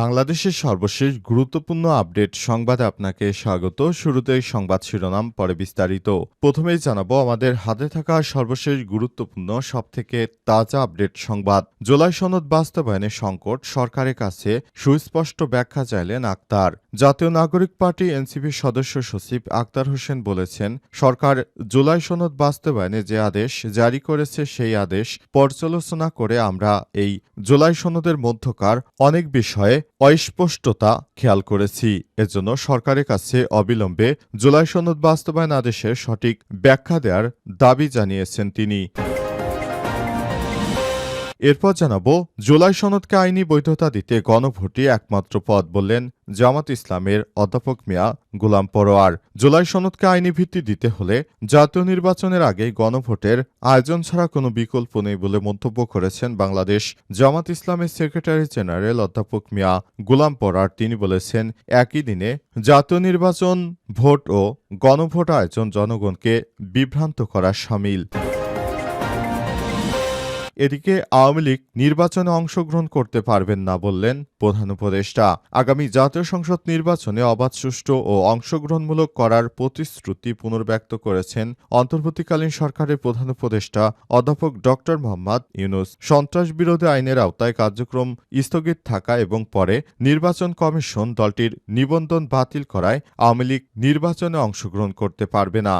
বাংলাদেশের সর্বশেষ গুরুত্বপূর্ণ আপডেট সংবাদে আপনাকে স্বাগত। শুরুতেই সংবাদ শিরোনাম, পরে বিস্তারিত। প্রথমেই জানাব, আমাদের হাতে থাকা সর্বশেষ গুরুত্বপূর্ণ, সবথেকে তাজা আপডেট সংবাদ। জুলাই সনদ বাস্তবায়নে সংকট, সরকারের কাছে সুস্পষ্ট ব্যাখ্যা চাইলেন আক্তার। জাতীয় নাগরিক পার্টি এনসিপির সদস্য সচিব আক্তার হোসেন বলেছেন, সরকার জুলাই সনদ বাস্তবায়নে যে আদেশ জারি করেছে, সেই আদেশ পর্যালোচনা করে আমরা এই জুলাই সনদের মধ্যকার অনেক বিষয়ে অস্পষ্টতা খেয়াল করেছি। এজন্য সরকারের কাছে অবিলম্বে জুলাই সনদ বাস্তবায়ন আদেশের সঠিক ব্যাখ্যা দেওয়ার দাবি জানিয়েছেন তিনি। এরপর জানাব, জুলাই সনদকে আইনি বৈধতা দিতে গণভোটই একমাত্র পথ বললেন জামাত ইসলামের অধ্যাপক মিয়া গোলাম পরোয়ার। জুলাই সনদকে আইনি ভিত্তি দিতে হলে জাতীয় নির্বাচনের আগে গণভোটের আয়োজন ছাড়া কোনো বিকল্প নেই বলে মন্তব্য করেছেন বাংলাদেশ জামাত ইসলামের সেক্রেটারি জেনারেল অধ্যাপক মিয়া গোলাম পরার তিনি বলেছেন, একই দিনে জাতীয় নির্বাচন, ভোট ও গণভোট আয়োজন জনগণকে বিভ্রান্ত করা সামিল। এদিকে আওয়ামী লীগ নির্বাচনে অংশগ্রহণ করতে পারবেন না বললেন প্রধান উপদেষ্টা। আগামী জাতীয় সংসদ নির্বাচনে অবাধ, সুষ্ঠু ও অংশগ্রহণমূলক করার প্রতিশ্রুতি পুনর্ব্যক্ত করেছেন অন্তর্বর্তীকালীন সরকারের প্রধান উপদেষ্টা অধ্যাপক ড মোহাম্মদ ইউনুস। সন্ত্রাস বিরোধী আইনের আওতায় কার্যক্রম স্থগিত থাকা এবং পরে নির্বাচন কমিশন দলটির নিবন্ধন বাতিল করায় আওয়ামী লীগ নির্বাচনে অংশগ্রহণ করতে পারবে না।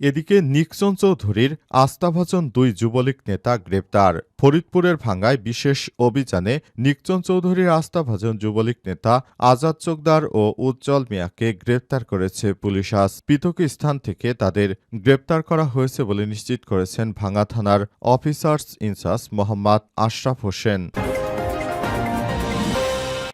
এদিকে নিক্সন চৌধুরীর আস্থাভাজন দুই যুবলীগ নেতা গ্রেপ্তার। ফরিদপুরের ভাঙ্গায় বিশেষ অভিযানে নিকচন চৌধুরীর আস্থাভাজন যুবলীগ নেতা আজাদ চোকদার ও উজ্জ্বল মিয়াকে গ্রেপ্তার করেছে পুলিশ। আজ পৃথক স্থান থেকে তাদের গ্রেপ্তার করা হয়েছে বলে নিশ্চিত করেছেন ভাঙ্গা থানার officers in charge Mohammad Ashraf Hossain.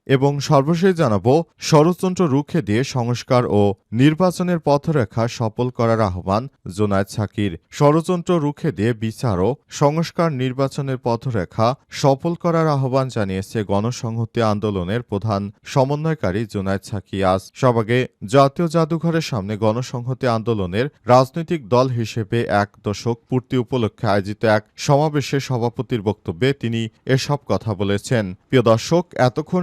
এবং সর্বশেষ জানাব, ষড়যন্ত্র রুখে দিয়ে সংস্কার ও নির্বাচনের পথরেখা সফল করার আহ্বান জোনায়েদ সাকির। ষড়যন্ত্র রুখে দিয়ে বিচার ও সংস্কার নির্বাচনের পথরেখা সফল করার আহ্বান জানিয়েছে গণসংহতি আন্দোলনের প্রধান সমন্বয়কারী জোনায়েদ সাকি। আজ সবাগে জাতীয় জাদুঘরের সামনে গণসংহতি আন্দোলনের রাজনৈতিক দল হিসেবে এক দশক পূর্তি উপলক্ষে আয়োজিত এক সমাবেশে সভাপতির বক্তব্যে তিনি এসব কথা বলেছেন। প্রিয় দর্শক, এতক্ষণ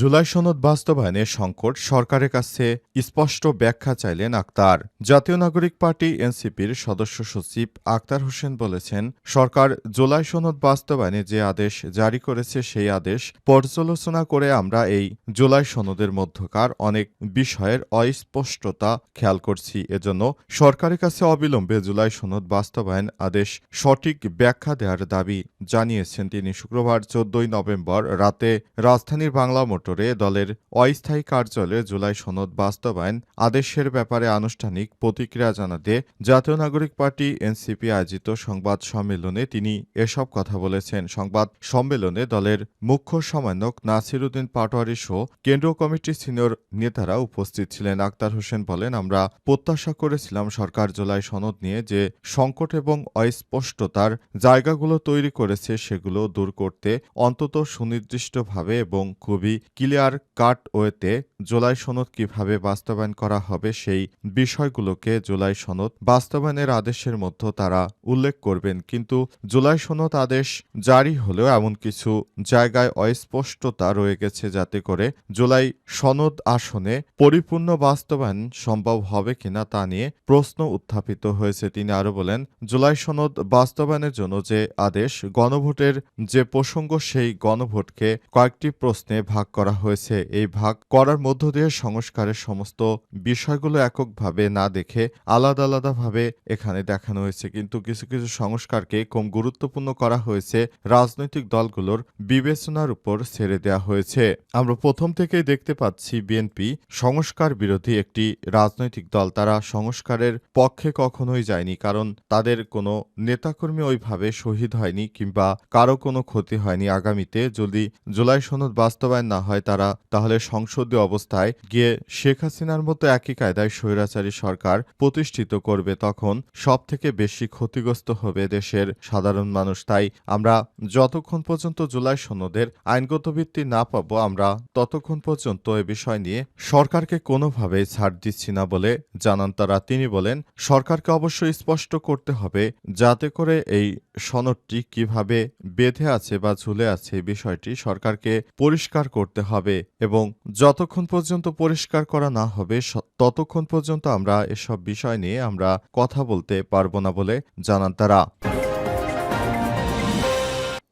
জুলাই সনদ বাস্তবায়নে সংকট, সরকারের কাছে স্পষ্ট ব্যাখ্যা চাইলেন আক্তার। জাতীয় নাগরিক পার্টি এনসিপির সদস্য সচিব আক্তার হোসেন বলেছেন, সরকার জুলাই সনদ বাস্তবায়নে যে আদেশ জারি করেছে সেই আদেশ পর্যালোচনা করে আমরা এই জুলাই সনদের মধ্যকার অনেক বিষয়ের অস্পষ্টতা খেয়াল করছি। এজন্য সরকারের কাছে অবিলম্বে জুলাই সনদ বাস্তবায়ন আদেশ সঠিক ব্যাখ্যা দেওয়ার দাবি জানিয়েছেন তিনি। শুক্রবার, চোদ্দই নভেম্বর রাতে রাজধানীর বাংলা মোটরে দলের অস্থায়ী কার্যালয়ে জুলাই সনদ বাস্তবায়ন আদেশের ব্যাপারে আনুষ্ঠানিক প্রতিক্রিয়া জানাতে জাতীয় নাগরিক পার্টি, এনসিপি আয়োজিত সংবাদ সম্মেলনে তিনি এসব কথা বলেছেন। সংবাদ সম্মেলনে দলের মুখ্য সমন্বয়ক নাসিরুদ্দিন পাটোয়ারি সহ কেন্দ্রীয় কমিটির সিনিয়র নেতারা উপস্থিত ছিলেন। আক্তার হোসেন বলেন, আমরা প্রত্যাশা করেছিলাম সরকার জুলাই সনদ নিয়ে যে সংকট এবং অস্পষ্টতার জায়গাগুলো তৈরি করেছে সেগুলো দূর করতে অন্তত সুনির্দিষ্টভাবে এবং খুবই ক্লিয়ার কাট ওয়েতে জুলাই সনদ কীভাবে বাস্তবায়ন করা হবে সেই বিষয়গুলোকে জুলাই সনদ বাস্তবায়নের আদেশের মধ্যে তারা উল্লেখ করবেন। কিন্তু জুলাই সনদ আদেশ জারি হলেও এমন কিছু জায়গায় অস্পষ্টতা রয়ে গেছে যাতে করে জুলাই সনদ আসনে পরিপূর্ণ বাস্তবায়ন সম্ভব হবে কিনা তা নিয়ে প্রশ্ন উত্থাপিত হয়েছে। তিনি আরও বলেন, জুলাই সনদ বাস্তবায়নের জন্য যে আদেশ গণভোটের যে প্রসঙ্গ সেই গণভোটকে কয়েকটি প্রশ্নে ভাগ করা হয়েছে। এই ভাগ করার মধ্য দিয়ে সংস্কারের সমস্ত বিষয়গুলো এককভাবে না দেখে আলাদা আলাদাভাবে এখানে দেখানো হয়েছে। কিন্তু কিছু কিছু সংস্কারকে কম গুরুত্বপূর্ণ করা হয়েছে। রাজনৈতিক দলগুলোর বিবেচনার উপর ছেড়ে দেওয়া হয়েছে। আমরা প্রথম থেকেই দেখতে পাচ্ছি বিএনপি সংস্কার বিরোধী একটি রাজনৈতিক দল। তারা সংস্কারের পক্ষে কখনোই যায়নি, কারণ তাদের কোনো নেতাকর্মী ওইভাবে শহীদ হয়নি কিংবা কারও কোনো ক্ষতি হয়নি। আগামীতে যদি জুলাই সনদ বাস্তবায়ন না হয় তারা, তাহলে সংসদীয় অবস্থায় গিয়ে শেখ হাসিনার মতো একই কায়দায় স্বৈরাচারী সরকার প্রতিষ্ঠিত করবে তখন সব থেকে বেশি ক্ষতিগ্রস্ত হবে দেশের সাধারণ মানুষ। তাই আমরা যতক্ষণ পর্যন্ত জুলাই সনদের আইনগত ভিত্তি না পাব, আমরা ততক্ষণ পর্যন্ত এ বিষয় নিয়ে সরকারকে কোনোভাবেই ছাড় দিচ্ছি না বলে জানান তারা। তিনি বলেন, সরকারকে অবশ্যই স্পষ্ট করতে হবে যাতে করে এই সনদটি কীভাবে বেঁধে আছে বা ঝুলে আছে বিষয়টি সরকারকে পরিষ্কার করতে হবে এবং যতক্ষণ পর্যন্ত পরিষ্কার করা না হবে ততক্ষণ পর্যন্ত আমরা এসব বিষয় নিয়ে আমরা কথা বলতে পারব না বলে জানান তারা।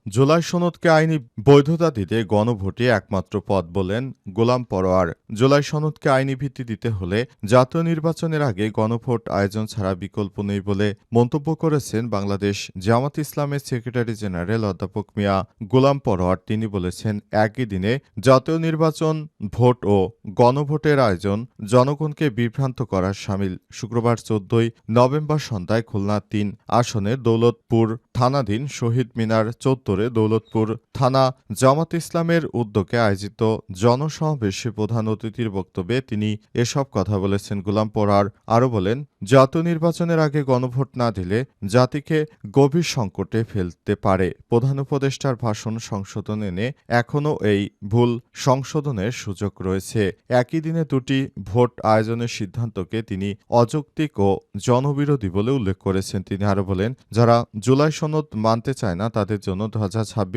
জুলাই সনদকে আইনি বৈধতা দিতে গণভোটে একমাত্র পথ বলেন গোলাম পরোয়ার। জুলাই সনদকে আইনি ভিত্তি দিতে হলে জাতীয় নির্বাচনের আগে গণভোট আয়োজন ছাড়া বিকল্প নেই বলে মন্তব্য করেছেন বাংলাদেশ জামাত ইসলামের সেক্রেটারি জেনারেল অধ্যাপক মিয়া গোলাম পরোয়ার। তিনি বলেছেন, একই দিনে জাতীয় নির্বাচন, ভোট ও গণভোটের আয়োজন জনগণকে বিভ্রান্ত করার সামিল। শুক্রবার চোদ্দই নভেম্বর সন্ধ্যায় খুলনা তিন আসনের দৌলতপুর থানাধীন শহীদ মিনার চত্বরে দৌলতপুর থানা জামাত ইসলামের উদ্যোগে আয়োজিত জনসমাবেশে প্রধান অতিথির বক্তব্যে তিনি এসব কথা বলেছেন। গোলাম পরার আরও বলেন, জাতীয় নির্বাচনের আগে গণভোট না দিলে জাতিকে গভীর সংকটে ফেলতে পারে। প্রধান উপদেষ্টার ভাষণ সংশোধন এনে এখনও এই ভুল সংশোধনের সুযোগ রয়েছে। একই দিনে দুটি ভোট আয়োজনের সিদ্ধান্তকে তিনি অযৌক্তিক ও জনবিরোধী বলে উল্লেখ করেছেন। তিনি আরও বলেন, যারা জুলাই সনদ মানতে চায় না, তাদের জন্য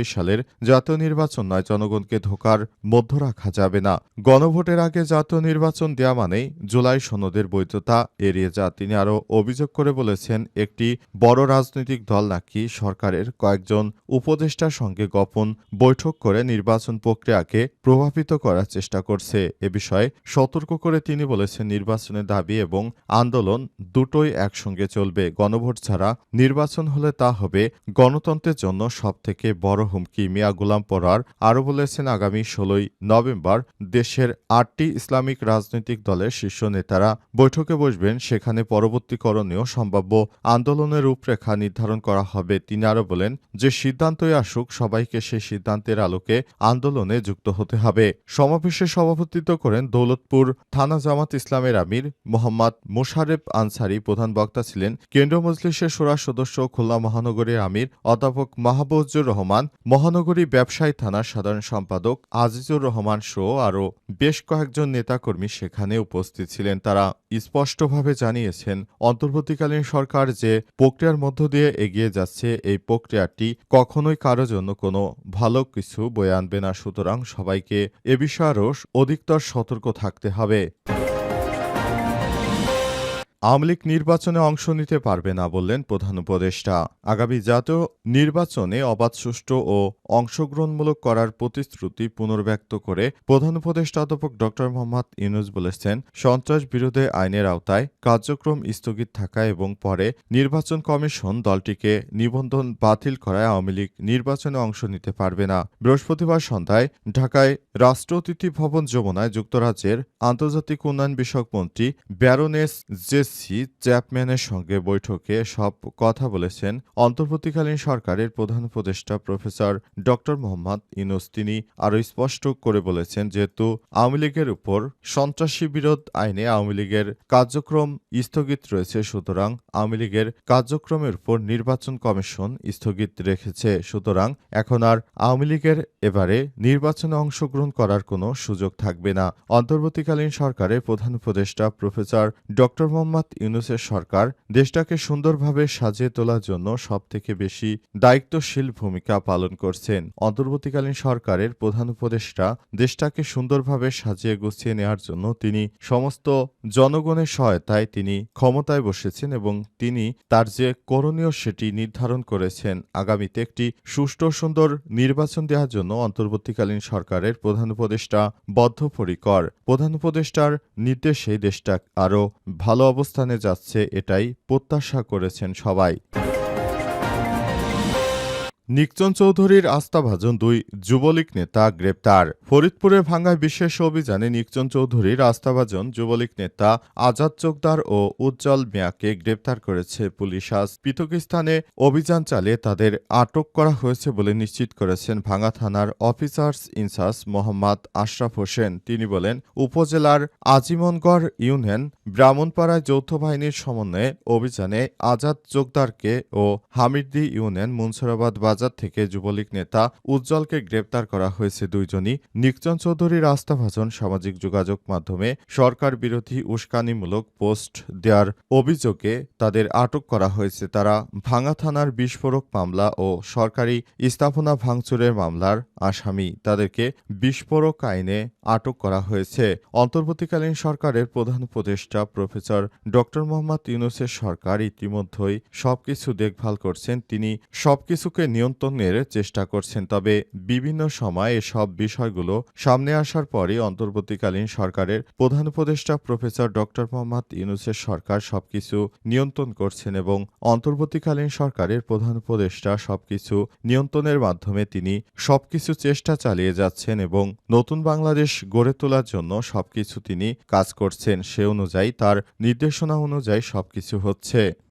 সালের জাতীয় নির্বাচন নয়, জনগণকে ধোকার, মধ্য রাখা যাবে না। গণভোটের আগে জাতীয় নির্বাচন দেয়া মানেই জুলাই সনদের বৈধতা এড়িয়ে যা তিনি আরও অভিযোগ করে বলেছেন, একটি বড় রাজনৈতিক দল নাকি সরকারের কয়েকজন উপদেষ্টার সঙ্গে গোপন বৈঠক করে নির্বাচন প্রক্রিয়াকে প্রভাবিত করার চেষ্টা করছে। এ বিষয়ে সতর্ক করে তিনি বলেছেন, নির্বাচনের দাবি এবং আন্দোলন দুটোই একসঙ্গে চলবে। গণভোট ছাড়া নির্বাচন হলে তা হবে গণতন্ত্রের জন্য সবথেকে বড় হুমকি মিয়া গোলাম পরার আরও বলেছেন আগামী ষোলোই নভেম্বর দেশের আটটি ইসলামিক রাজনৈতিক দলের শীর্ষ নেতারা বৈঠকে বসবেন। সেখানে পরবর্তী করণীয় সম্ভাব্য আন্দোলনের রূপরেখা নির্ধারণ করা হবে। তিনি আরও বলেন, যে সিদ্ধান্তই আসুক, সবাইকে সেই সিদ্ধান্তের আলোকে আন্দোলনে যুক্ত হতে হবে। সমাবেশে সভাপতিত্ব করেন দৌলতপুর থানা জামাত ইসলামের আমির মোহাম্মদ মোশারেফ আনসারি। প্রধান বক্তা ছিলেন কেন্দ্রীয় মজলিসের সোরা সদস্য খুলনা মহানগরীর আমির, অধ্যাপক মাহবুজুর রহমান, মহানগরী ব্যবসায়ী থানার সাধারণ সম্পাদক আজিজুর রহমান শো আরও বেশ কয়েকজন নেতাকর্মী সেখানে উপস্থিত ছিলেন। তারা স্পষ্টভাবে জানিয়েছেন, অন্তর্বর্তীকালীন সরকার যে প্রক্রিয়ার মধ্য দিয়ে এগিয়ে যাচ্ছে, এই প্রক্রিয়াটি কখনোই কারও জন্য কোনো ভালো কিছু বয়ে আনবে না। সুতরাং সবাইকে এ বিষয়ে আরও অধিকতর সতর্ক থাকতে হবে। আওয়ামী লীগ নির্বাচনে অংশ নিতে পারবে না বললেন প্রধান উপদেষ্টা। আগামী জাতীয় নির্বাচনে অবাধ, সুষ্ঠু ও অংশগ্রহণমূলক করার প্রতিশ্রুতি পুনর্ব্যক্ত করে প্রধান উপদেষ্টা অধ্যাপক ড মোহাম্মদ ইউনুস বলেছেন, সন্ত্রাস বিরোধে আইনের আওতায় কার্যক্রম স্থগিত থাকা এবং পরে নির্বাচন কমিশন দলটিকে নিবন্ধন বাতিল করায় আওয়ামী লীগ নির্বাচনে অংশ নিতে পারবে না। বৃহস্পতিবার সন্ধ্যায় ঢাকায় রাষ্ট্র অতিথি ভবন যমুনায় যুক্তরাজ্যের আন্তর্জাতিক উন্নয়ন বিষয়ক মন্ত্রী ব্যারোনেস জেসি চ্যাপম্যানের সঙ্গে বৈঠকে সব কথা বলেছেন অন্তর্বর্তীকালীন সরকারের প্রধান উপদেষ্টা প্রফেসর ড. মোহাম্মদ ইনুস তিনি আরও স্পষ্ট করে বলেছেন, যেহেতু আওয়ামী লীগের উপর সন্ত্রাসী বিরোধ আইনে আওয়ামী লীগের কার্যক্রম স্থগিত রয়েছে, সুতরাং আওয়ামী লীগের কার্যক্রমের উপর নির্বাচন কমিশন স্থগিত রেখেছে, সুতরাং এখন আর আওয়ামী লীগের এবারে নির্বাচনে অংশগ্রহণ করার কোনো সুযোগ থাকবে না। অন্তর্বর্তীকালীন সরকারের প্রধান উপদেষ্টা প্রফেসর ড. মোহাম্মদ মোহাম্মদ ইউনুসের সরকার দেশটাকে সুন্দরভাবে সাজিয়ে তোলার জন্য সবথেকে বেশি দায়িত্বশীল ভূমিকা পালন করছেন। অন্তর্বর্তীকালীন সরকারের প্রধান উপদেষ্টা দেশটাকে সুন্দরভাবে সাজিয়ে গুছিয়ে নেওয়ার জন্য তিনি সমস্ত জনগণের সহায়তায় তিনি ক্ষমতায় বসেছেন এবং তিনি তার যে করণীয় সেটি নির্ধারণ করেছেন। আগামীতে একটি সুষ্ঠু, সুন্দর নির্বাচন দেওয়ার জন্য অন্তর্বর্তীকালীন সরকারের প্রধান উপদেষ্টা বদ্ধপরিকর। প্রধান উপদেষ্টার নির্দেশে দেশটা আরও ভালো অবস্থানে যাচ্ছে এটাই প্রত্যাশা করেছেন সবাই। নিকচন চৌধুরীর আস্থাভাজন দুই যুবলীগ নেতা গ্রেপ্তার। ফরিদপুরে ভাঙ্গায় বিশেষ অভিযানে নিকচন চৌধুরীর আস্থাভাজন যুবলীগ নেতা আজাদ চোকদার ও উজ্জ্বল মিয়াকে গ্রেপ্তার করেছে পুলিশ। আজ পৃথক স্থানে অভিযান চালিয়ে তাদের আটক করা হয়েছে বলে নিশ্চিত করেছেন ভাঙ্গা থানার officers in charge Mohammad Ashraf Hossain. তিনি বলেন, উপজেলার আজিমনগড় ইউনিয়ন ব্রাহ্মণপাড়ায় যৌথ বাহিনীর সমন্বয়ে অভিযানে আজাদ চোকদারকে ও হামিদদি ইউনিয়ন মুন্সিরাবাদ বাজার থেকে যুবলীগ নেতা উজ্জ্বলকে গ্রেপ্তার করা হয়েছে দুইজনই। নিকচন চৌধুরীর আস্থাভাজন সামাজিক যোগাযোগ মাধ্যমে সরকার বিরোধী উস্কানিমূলক পোস্ট দেওয়ার অভিযোগে তাদের আটক করা হয়েছে। তারা ভাঙ্গা থানার বিস্ফোরক মামলা ও সরকারি স্থাপনা ভাঙচুরের মামলার আসামি। তাদেরকে বিস্ফোরক আইনে আটক করা হয়েছে। অন্তর্বর্তীকালীন সরকারের প্রধান উপদেষ্টা প্রফেসর ড. মোহাম্মদ ইউনুসের সরকার ইতিমধ্যেই সবকিছু দেখভাল করছেন। তিনি সবকিছুকে নিয়ন্ত্রণের চেষ্টা করছেন, তবে বিভিন্ন সময় এসব বিষয়গুলো সামনে আসার পরই অন্তর্বর্তীকালীন সরকারের প্রধান উপদেষ্টা প্রফেসর ড মোহাম্মদ ইউনুসের সরকার সবকিছু নিয়ন্ত্রণ করছেন এবং অন্তর্বর্তীকালীন সরকারের প্রধান উপদেষ্টা সবকিছু নিয়ন্ত্রণের মাধ্যমে তিনি সবকিছু চেষ্টা চালিয়ে যাচ্ছেন এবং নতুন বাংলাদেশ গড়ে তোলার জন্য সবকিছু তিনি কাজ করছেন। সে অনুযায়ী তার নির্দেশনা অনুযায়ী সবকিছু হচ্ছে।